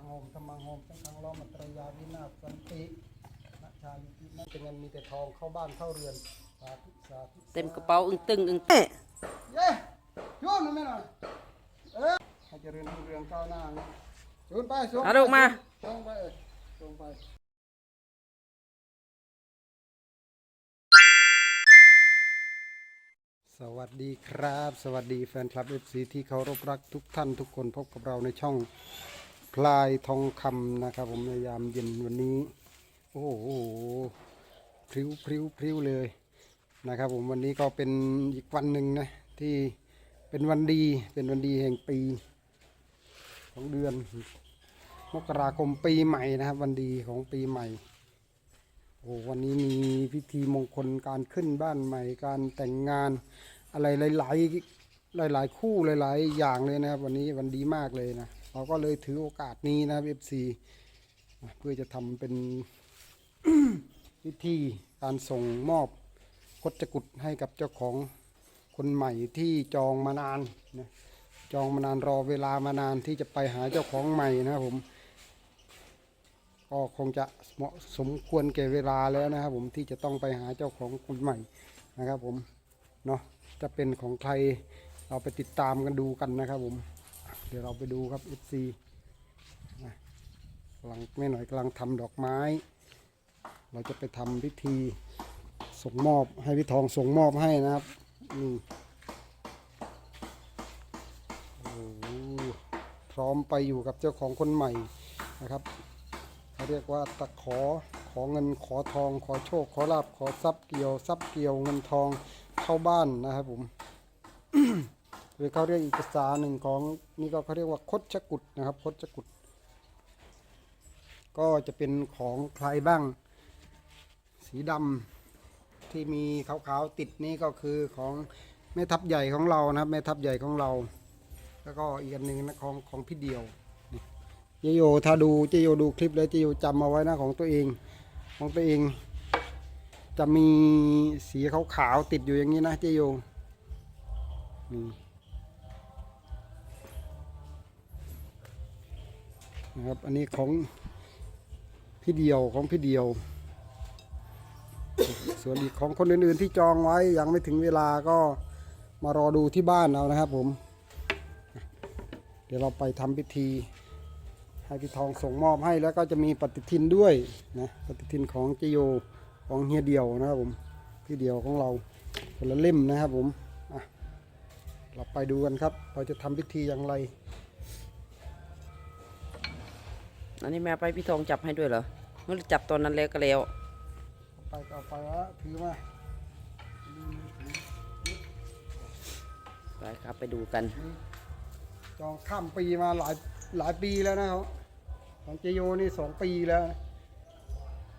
งโหมธรรมังโหมสังฆังล้อมอัตรยาวินาศสันตินะชาลิตินะเป็นเงินมีแต่ทองเข้าบ้านเข้าเรือนสาธุสาธุเต็มกระเป๋าอึ้งตึงอึ้งเต้เย้โยนมันไม่หน่อยเอ๊ะให้เจริญรุ่งเรืองก้าวหน้านะโยนไปส่งเอาลูกมาส่งไปเออส่งไปสวัสดีครับ สวัสดีแฟนคลับ FC ที่เคารพรักทุกท่านทุกคนพบกับเราในช่อง พลายทองคำนะครับ ผมในยามเย็นวันนี้ โอ้โหพริ้วพริ้วพริ้วเลยนะครับ ผมวันนี้ก็เป็นอีกวันหนึ่งนะที่เป็นวันดีเป็นวันดีแห่งปี ของเดือนมกราคมปีใหม่นะครับ วันดีของปีใหม่โอ้วันนี้มีพิธีมงคลการขึ้นบ้านใหม่ การแต่งงานอะไรหลาย ๆ หลาย ๆ คู่หลาย ๆ อย่างเลยนะครับ วันนี้วันดีมากเลยนะ เราก็เลยถือโอกาสนี้นะครับ FC เพื่อจะทำเป็นพิธีการส่งมอบคดจกุฎให้กับเจ้าของคนใหม่ที่จองมานานนะจองมานานรอเวลามานานที่จะไปหาเจ้าของใหม่นะครับผมก็คงจะเหมาะสมควรแก่เวลาแล้วนะครับผมที่จะต้องไปหาเจ้าของคนใหม่นะครับผมเนาะจะเป็นของใครเราไปติดตามกันดูกันนะครับผม เดี๋ยวเราไปดูครับ FC นะกำลังแม่หน่อยกำลังทำดอกไม้ เราจะไปทำพิธีส่งมอบให้พี่ทองส่งมอบให้นะครับนี่โอ้โหพร้อมไปอยู่กับเจ้าของคนใหม่นะครับเขาเรียกว่าตะขอขอเงินขอทอง ขอโชค ขอลาบขอทรัพย์เกี่ยวทรัพย์เกี่ยวเงินทองเข้าบ้านนะครับผม หรือเขาเรียกอีกภาษาหนึ่งของนี่ก็เขาเรียกว่าคดชะกุดนะครับคดชะกุด ก็จะเป็นของใครบ้าง สีดำที่มีขาวๆติดนี่ก็คือของแม่ทัพใหญ่ของเรานะครับแม่ทัพใหญ่ของเรา แล้วก็อีกอันหนึ่งนะของของพี่เดียวเจโยถ้าดูเจโยดูคลิปแล้วเจโยจำเอาไว้นะของตัวเองของตัวเอง จะมีสีขาวๆติดอยู่อย่างนี้นะเจโยนี่ นะครับ อันนี้ของพี่เดียวของพี่เดียว ส่วนอีกของคนอื่นๆที่จองไว้ยังไม่ถึงเวลาก็มารอดูที่บ้านเอานะครับ ผม เดี๋ยวเราไปทำพิธี ให้พี่ทองส่งมอบให้แล้วก็จะมีปฏิทินด้วยนะปฏิทินของเจโยของเฮียเดียวนะครับผมพี่เดียวของเราคนละเล่มนะครับผมเราไปดูกันครับ เราจะทำพิธีอย่างไร อันนี้แม่ไปพี่ทองจับให้ด้วยเหรอเมื่อจับตอนนั้นแล้วก็แล้วไปก็เอาไปวะถือมาไปครับไปดูกัน จองข้ามปีมาหลายหลายปีแล้วนะครับของเจโยนี่สองปีแล้ว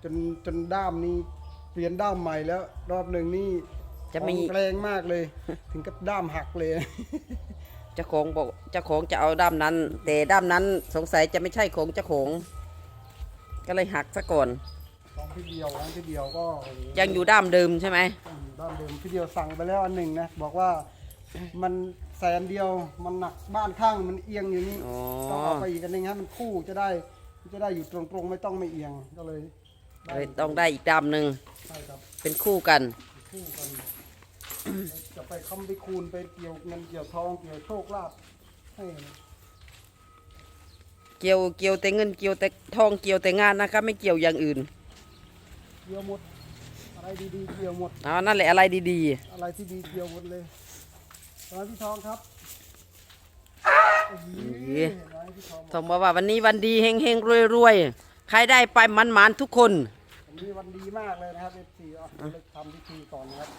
จนจนด้ามนี้เปลี่ยนด้ามใหม่แล้ว รอบหนึ่งนี่จะมีของแรงมากเลย ถึงกับด้ามหักเลย เจ้าของบอกเจ้าของจะเอาด้ามนั้น แต่ด้ามนั้นสงสัยจะไม่ใช่ของเจ้าของ ก็เลยหักซะก่อนของพี่เดียวของพี่เดียวก็โอ้โหยังอยู่ด้ามเดิมใช่ไหมอืมด้านเดิมพี่เดียวสั่งไปแล้วอันหนึ่งนะบอกว่ามันแสนเดียวมันหนักบ้านข้างมันเอียงอยู่นี่อ๋อต้องเอาไปอีกอันหนึงฮะมันคู่จะได้จะได้อยู่ตรงๆไม่ต้องไม่เอียงก็เลยเลยต้องได้อีกด้ามหนึ่งใช่ครับเป็นคู่กันคู่กัน จะไปคำไปคูณไปเกี่ยวเงินเกี่ยวทองเกี่ยวโชคลาภให้นะเกี่ยวเกี่ยวแต่เงินเกี่ยวแต่ทองเกี่ยวแต่งานนะครับไม่เกี่ยวอย่างอื่น เกี่ยวหมดอะไรดีๆเกี่ยวหมดเอานั่นแหละอะไรดีอะไรที่ดีเกี่ยวหมดเลยตอนพี่ทองครับโอ้โหๆร้านพี่ทองทองบอกว่าวันนี้วันดีเฮงเฮงรวยรวยๆใครได้ไปมันหมานๆทุกคนวันนี้วันดีมากเลยนะครับเอฟซีเอาเราทำพิธีก่อนนะครับ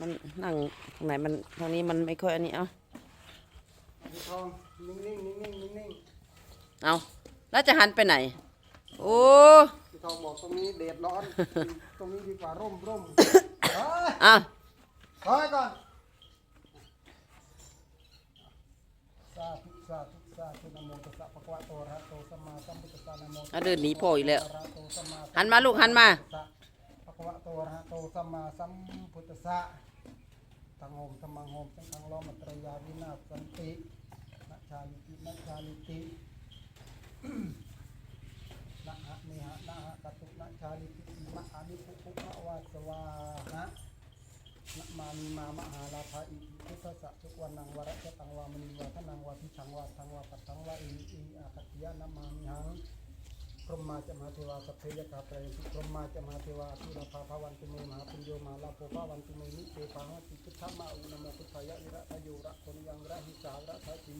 มันนั่งทางไหนมันทางนี้มันไม่ค่อยอันนี้เอาพี่ทองนิ่งๆนิ่งๆนิ่งเอาแล้วจะหันไปไหน โอ้ๆพี่ทองบอกตรงนี้เดดร้อน ตรงนี้ดีกว่าร่มร่มเฮ้ยอะถอยก่อนสาธุสาธุสาธุนะโมตัสสะภะคะวะโตอะระหะโตสัมมาสัมพุทธัสสะนะโมตัสสะเอาเดินหนีพ่ออีกแล้วะระหะโตสัมมาสัมหันมาลูกหันมาพุทธัสสะภะคะวะโตอะระหะโตสัมม วรหะโตสัมมาสัมพุทธัสสะตังโหมธรรมังโหมสังฆังลอมัตรยาวินาศสันตินะชาลิตินัชาลิตินะหะเนหะนะหะกตุนะชาลิติมะอานิปุปุมะวาสวาหะนะมามีมามหาลาภาอิพุทธสัจจุวันนังวรจตังวามณีวาทนังวาทิชังวาทังวาปัตตังวาอิอิอาคติยานะมามิหัง พรหมาจะมาเทวาสัพเพยกาเปรติพรหมาจะมาเทวาทุลภาภาวันตุเมมหาปุญโยมาลาโภภาวันตุเมนิเตภาหติพุทธมาอุนโมพุทธายะวิระทโยระคนยังระหิสาระทัติ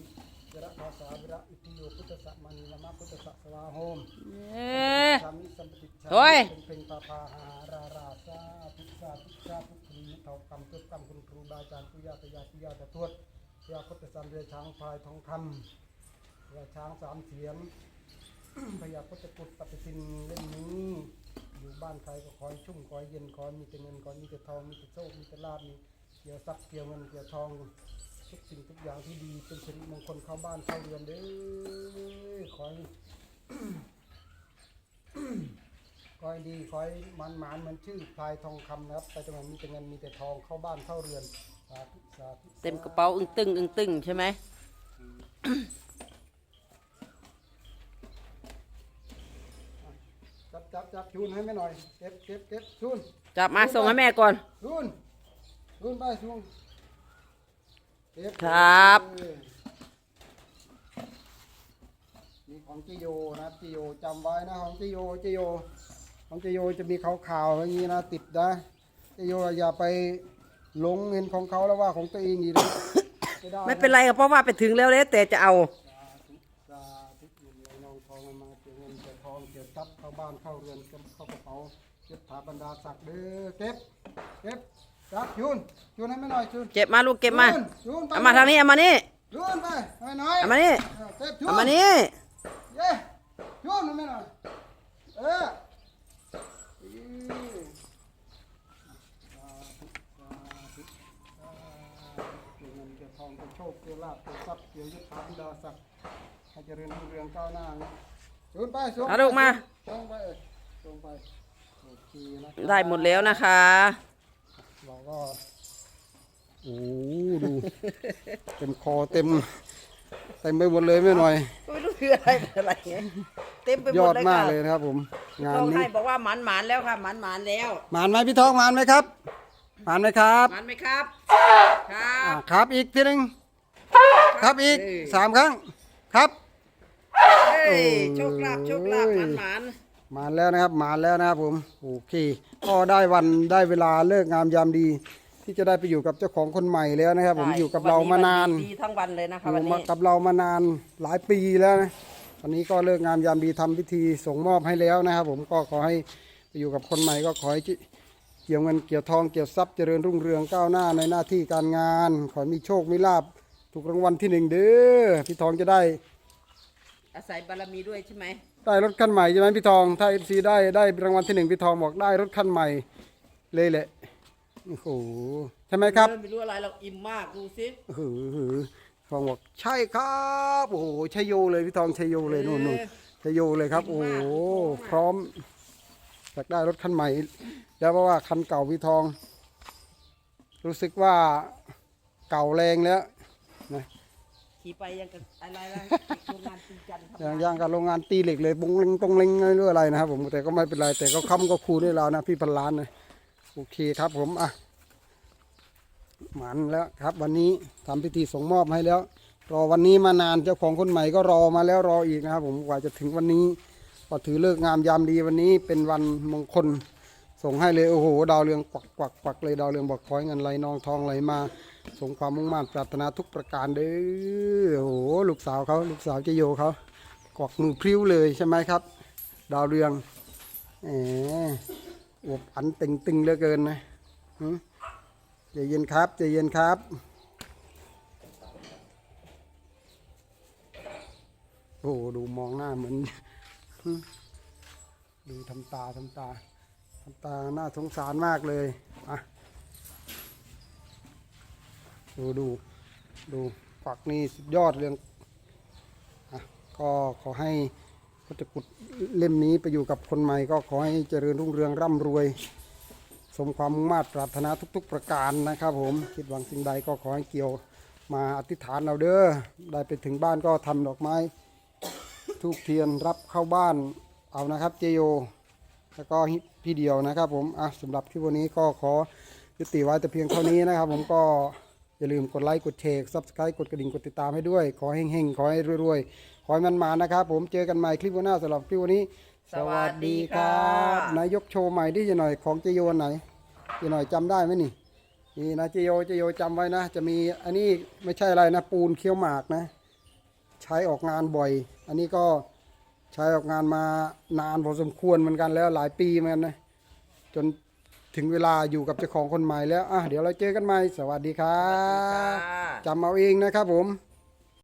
วิระภาษาวิระอิติโยพุทธสัมมานิลมะพุทธสัสวาโหมเอ๊ะชามิสัมปติชาโอ้ย เป็นเป็นปาปาหาราราสาภิกษาภิกษาพุทธีเท่ากรรมทุกรรมคุณครูบาอาจารย์ปุยาตยาปุยาตทวดยาพุทธสัมเรือช้างพลายทองคำเรือช้างสามเสียง พญาพุทธกุฎปฏิทินเล่มนี้ อยู่บ้านใครก็ขอให้ชุ่มขอให้เย็นขอให้มีแต่เงินขอให้มีแต่ทองมีแต่โชคมีแต่ลาภมีเกี่ยวทรัพย์เกี่ยวเงินเกี่ยวทองทุกสิ่งทุกอย่างที่ดีเป็นสิริมงคลเข้าบ้านเข้าเรือนเด้อขอให้ขอให้ดีขอให้มันหมานเหมันชื่อพลายทองคำนะครับไปตรงไหนมีแต่เงินมีแต่ทองเข้าบ้านเข้าเรือนสาธุสาธุเต็มกระเป๋าอึ้งตึงอึ้งตึงใช่ไหม จับจับจับชูนให้แม่หน่อยเก็บเก็บเก็บชูนจับมาส่งให้แม่ก่อน ชูนชูนไปชูนเก็บครับเออนี่ของจิโยนะจิโยจำไว้นะของจิโยจิโยของจิโยจะมีขาวๆอย่างนี้นะติดนะจิโยอย่าไปหลงเห็นของเขาแล้วว่าของตัวเองอีกนะไม่ได้ะ ไม่เป็นไรครับเพราะว่าไปถึงแล้วแล้วแต่จะเอา ทรัพย์เข้าบ้านเข้าเรือนเข้ากระเป๋าเก็บถาบรรดาศักดิ์เด้อเก็บเก็บจับยูนยูนให้ไม่หน่อยยูนเก็บมาลูกเก็บมายูนยูนไปเอามาทางนี้เอามานี่ยูนไปให้หน่อยเอามานี่เออเก็บยูนเอามานี่เย้ยูนให้ไม่หน่อยเอออีสาธุสาธุสาธุเกี่ยวเงินเกี่ยวทองเกี่ยวโชคเกี่ยวลาภเกี่ยวทรัพย์เกี่ยวยศถาบรรดาศักดิ์ให้เจริญรุ่งเรืองก้าวหน้านะสูนไปสูนเอาลูกมา ลงไปเออลง ไปโอเคนะได้หมดแล้วนะคะเราก็โอ้ดู เต็มคอเต็มเต็มไปหมดเลยไม่หน่อยไม่รู้คืออะไรเป็นอะไรไงเต็มไปหยมอดดเลยมากค่ะเลยนะครับ ผม งานต้องนี้ให้บอกว่าหมันหมันแล้วค่ะหมันหมันแล้วหมานไหมพี่ทองหมานไหมครับหมานไหมครับหมันไหมครับ ครัอ่าบ ครับอีกทีหนึ่งครับอีกเออสามครั้งครับ เฮ้ยโอ้ยโชคลาภโชคลาภหมันหมัน มาแล้วนะครับมาแล้วนะครับผมโอเคก็ได้วันได้เวลาเลิกงามยามดี ที่จะได้ไปอยู่กับเจ้าของคนใหม่แล้วนะครับ ผมอยู่กับเรามานานดีทั้งวันเลยนะคะอวันยู่มานี้กับเรามานานหลายปีแล้วนะวันนี้ก็เลิกงามยามดีทำพิธีส่งมอบให้แล้วนะครับ ผมก็ขอให้ไปอยู่กับคนใหม่ก็ขอให้เกี่ยวเงินเกี่ยวทองเกี่ยวทรัพย์เจริญรุ่งเรืองก้าวหน้าในหน้าที่การงาน ขอให้มีโชคมีลาบถูกรางวัลที่หนึ่งเด้อพี่ทองจะได้ อาศัยบารมีด้วยใช่ไหม ได้รถคันใหม่ใช่ไหมพี่ทอง ถ้าเอฟซีได้ได้รางวัลที่หนึ่งพี่ทองบอกได้รถคันใหม่เลยแหละโอ้โหใช่ไหมครับ ไม่รู้อะไรเราอิ่มมากดูสิโอ้โหทองบอกใช่ครับโอ้โหชัยโยเลยพี่ทองชัยโยเลยนู่นนู่นชัยโยเลยครับ โอ้โหพร้อมอยากได้รถคันใหม่ แล้วเพราะว่าคันเก่าพี่ทอง รู้สึกว่าเก่าแรงแล้วนะ ขี่ไปยังกับอะไรล่ะโรงงานตีกันทำอย่างย่างกับโรงงานตีเหล็กเลยบงเล็งตรงเล็งไม่รู้อะไรนะครับผมแต่ก็ไม่เป็นไรแต่ก็ค้ำก็คูได้แล้วนะพี่พันล้านนะโอเคครับผมอะหมันแล้วครับ วันนี้ทำพิธีส่งมอบให้แล้ว รอวันนี้มานานเจ้าของคนใหม่ก็รอมาแล้วรออีกนะครับ ผมกว่าจะถึงวันนี้ก็ถือเลิกษ์งามยามดีวันนี้เป็นวันมงคล ส่งให้เลยโอ้โห ดาวเรืองกวักกวักกวักเลยดาวเรืองบอกขอให้เงินไหลนองทองไหลมา สมความมุ่งมั่นปรารถนาทุกประการเด้อโอ้โหลูกสาวเขาลูกสาวเจโยเขากวักมือพริ้วเลยใช่ไหมครับ ดาวเรืองแหมอวบอันตึงตึงเหลือเกินนะใจเย็นครับใจเย็นครับโอ้โหดูมองหน้าเหมือนดูทำตาทำตาทำตาหน่าสงสารมากเลยอะ ดูดูดูฝักนี่สุดยอดเรื่องก็ขอให้พุทธกุฎเล่มนี้ไปอยู่กับคนใหม่ ก็ขอให้เจริญรุ่งเรืองร่ำรวย สมความมุ่งมา่ปรารถนาทุก ๆ ประการนะครับผมคิดหวังสิ่งใดก็ขอให้เกี่ยวมาอธิษฐานเอาเด้อได้ไปถึงบ้านก็ทำดอกไม้ทูกเทียนรับเข้าบ้านเอานะครับเจโย แล้วก็พี่เดียวนะครับผมอะสำหรับคลิปวันนี้ก็ขอยุติไว้แต่เพียงเท่านี้นะครับ ผมก็ อย่าลืมกดไลค์กดแชร์ซับสไครต์กดกระดิ่งกดติดตามให้ด้วย ขอให้เฮงๆ ขอให้รวยๆ ขอให้มันมานะครับ ผมเจอกันใหม่คลิปวันหน้าสำหรับคลิปวันนี้ สวัสดีครับ นายกโชว์ใหม่ที่จะหน่อยของเจโยอันไหนเจะหน่อยจำได้ไหมนี่ นี่นะเจโยเจโยจำไว้นะ จะมีอันนี้ไม่ใช่อะไรนะ ปูนเคี้ยวหมากนะ ใช้ออกงานบ่อย อันนี้ก็ใช้ออกงานมานานพอสมควรเหมือนกันแล้วหลายปีเหมือนกันนะ จน ถึงเวลาอยู่กับเจ้าของคนใหม่แล้วอะเดี๋ยวเราเจอกันใหม่ สวัสดีครับค่ะจำเอาเองนะครับผม